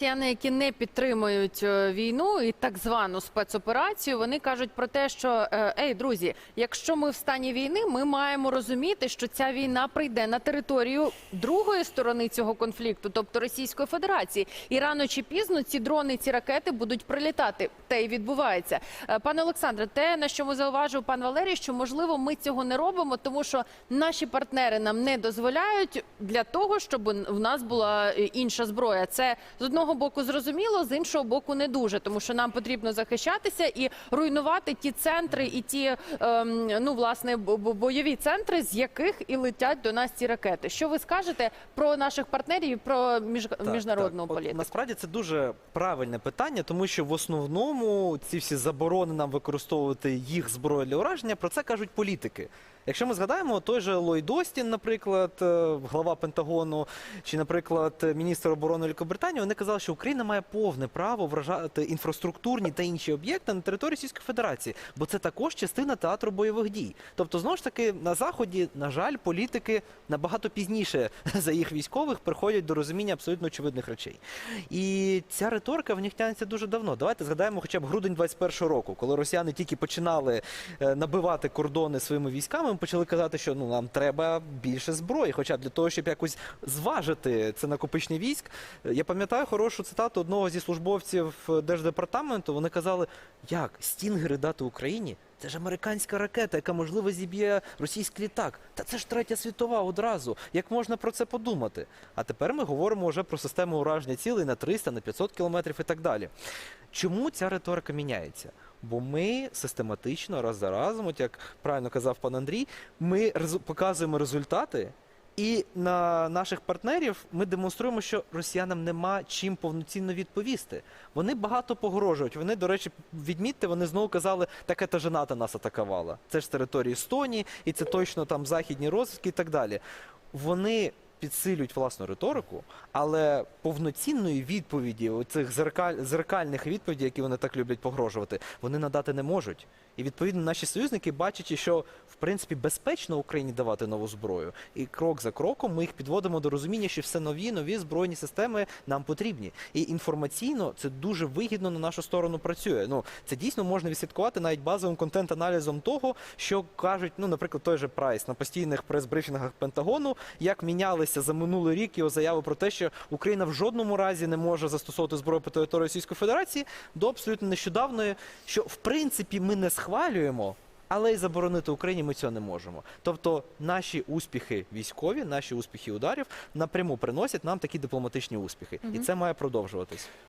Росіяни, які не підтримують е, війну і так звану спецоперацію, вони кажуть про те, що е, ей, друзі, якщо ми в стані війни, ми маємо розуміти, що ця війна прийде на територію другої сторони цього конфлікту, тобто Російської Федерації, і рано чи пізно ці дрони, ці ракети будуть прилітати. Те й відбувається. Е, Пане Олександре, те на що зауважив пан Валерій, що можливо ми цього не робимо, тому що наші партнери нам не дозволяють для того, щоб в нас була інша зброя. Це з одного боку зрозуміло, з іншого боку не дуже, тому що нам потрібно захищатися і руйнувати ті центри і ті ем, ну власне бо- бо- бойові центри, з яких і летять до нас ці ракети. Що ви скажете про наших партнерів і про між... Так, міжнародну так. От політику? насправді це дуже правильне питання, тому що в основному ці всі заборони нам використовувати їх зброю для ураження, про це кажуть політики. Якщо ми згадаємо, той же Ллойд Остін, наприклад, е, глава Пентагону, чи, наприклад, міністр оборони Великобританії, вони казали, що Україна має повне право вражати інфраструктурні та інші об'єкти на території Російської Федерації, бо це також частина театру бойових дій. Тобто, знову ж таки, на заході, на жаль, політики набагато пізніше за їх військових приходять до розуміння абсолютно очевидних речей. І ця риторика в них тягнеться дуже давно. Давайте згадаємо хоча б грудень 21 року, коли росіяни тільки починали е, набивати кордони своїми військами, ми почали казати, що ну нам треба більше зброї. Хоча для того, щоб якось зважити це накопичення військ, я пам'ятаю хорошу цитату одного зі службовців держдепартаменту. Вони казали, як стінгери дати Україні. Це ж американська ракета, яка можливо зіб'є російський літак. Та це ж третя світова одразу. Як можна про це подумати? А тепер ми говоримо вже про систему ураження цілей на 300, на 500 кілометрів і так далі. Чому ця риторика міняється? Бо ми систематично раз за разом, от як правильно казав пан Андрій, ми показуємо результати. І на наших партнерів ми демонструємо, що росіянам нема чим повноцінно відповісти. Вони багато погрожують. Вони, до речі, відмітьте, вони знову казали, так це ж НАТО нас атакувала. Це ж території Естонії, і це точно там західні розвідки і так далі. Вони підсилюють власну риторику, але повноцінної відповіді, цих зеркаль, зеркальних відповідей, які вони так люблять погрожувати, вони надати не можуть. І відповідно наші союзники, бачачи, що в принципі безпечно Україні давати нову зброю, і крок за кроком ми їх підводимо до розуміння, що все нові, нові збройні системи нам потрібні. І інформаційно це дуже вигідно на нашу сторону працює. Ну це дійсно можна відслідкувати навіть базовим контент-аналізом того, що кажуть, ну, наприклад, той же Прайс на постійних прес-брифінгах Пентагону, як мінялися за минулий рік його заяви про те, що Україна в жодному разі не може застосовувати зброю по території Російської Федерації, до абсолютно нещодавної, що в принципі ми не схвалюємо. Але й заборонити Україні ми цього не можемо. Тобто наші успіхи військові, наші успіхи ударів напряму приносять нам такі дипломатичні успіхи, і це має продовжуватись.